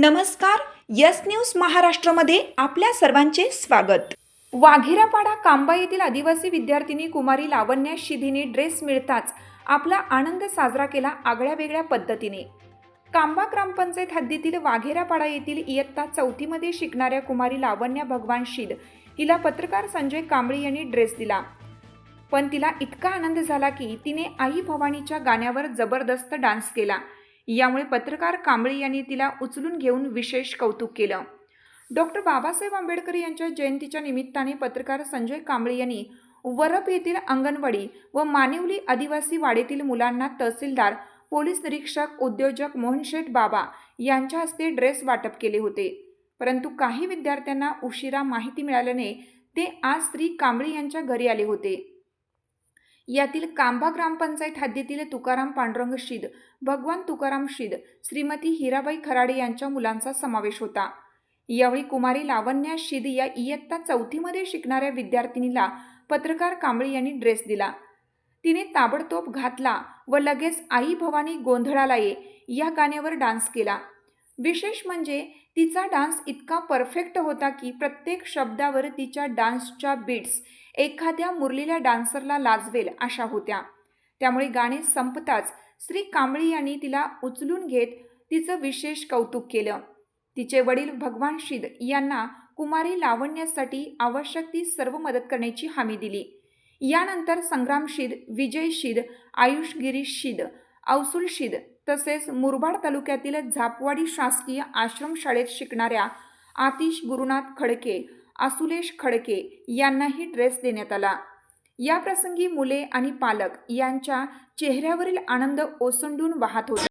नमस्कार yes news महाराष्ट्रामध्ये आपल्या सर्वांचे स्वागत. वाघेरापाडा कांबा येथील आदिवासी विद्यार्थिनी कुमारी लावण्या शिधीने ड्रेस मिळताच आपला आनंद साजरा केला आगळ्या वेगळ्या पद्धतीने. कांबा ग्रामपंचायत हद्दीतील वाघेरापाडा येथील इयत्ता चौथीमध्ये शिकणाऱ्या कुमारी लावण्या भगवान शिद हिला पत्रकार संजय कांबळी यांनी ड्रेस दिला. पण तिला इतका आनंद झाला की तिने आई भवानीच्या गाण्यावर जबरदस्त डान्स केला. यामुळे पत्रकार कांबळी यांनी तिला उचलून घेऊन विशेष कौतुक केलं. डॉक्टर बाबासाहेब आंबेडकर यांच्या जयंतीच्या निमित्ताने पत्रकार संजय कांबळे यांनी वरप येथील अंगणवाडी व मानिवली आदिवासी वाडीतील मुलांना तहसीलदार पोलीस निरीक्षक उद्योजक मोहनशेठ बाबा यांच्या हस्ते ड्रेस वाटप केले होते. परंतु काही विद्यार्थ्यांना उशिरा माहिती मिळाल्याने ते आज श्री कांबळी यांच्या घरी आले होते. यातील कांबा ग्रामपंचायत हद्दीतील तुकाराम पांडुरंग शिद भगवान तुकाराम शिद श्रीमती हिराबाई खराडे यांच्या मुलांचा समावेश होता. यावेळी कुमारी लावण्या शिद या इयत्ता चौथीमध्ये शिकणाऱ्या विद्यार्थिनीला पत्रकार कांबळी यांनी ड्रेस दिला. तिने ताबडतोब घातला व लगेच आई भवानी गोंधळाला ये या गाण्यावर डान्स केला. विशेष म्हणजे तिचा डान्स इतका परफेक्ट होता की प्रत्येक शब्दावर तिच्या डान्सच्या बीट्स एखाद्या मुरलेल्या डान्सरला लाजवेल अशा होत्या. त्यामुळे गाणे संपताच श्री कांबळी यांनी तिला उचलून घेत तिचं विशेष कौतुक केलं. तिचे वडील भगवान शिद यांना कुमारी लावण्यासाठी आवश्यक ती सर्व मदत करण्याची हमी दिली. यानंतर संग्राम शिद विजय शिद आयुष गिरीश शिद औसुल शिद तसेच मुरबाड तालुक्यातील झापवाडी शासकीय आश्रमशाळेत शिकणाऱ्या आतिश गुरुनाथ खडके आसुलेश खडके यांनाही ड्रेस देण्यात आला. या प्रसंगी मुले आणि पालक यांच्या चेहऱ्यावरील आनंद ओसंडून वाहत होता.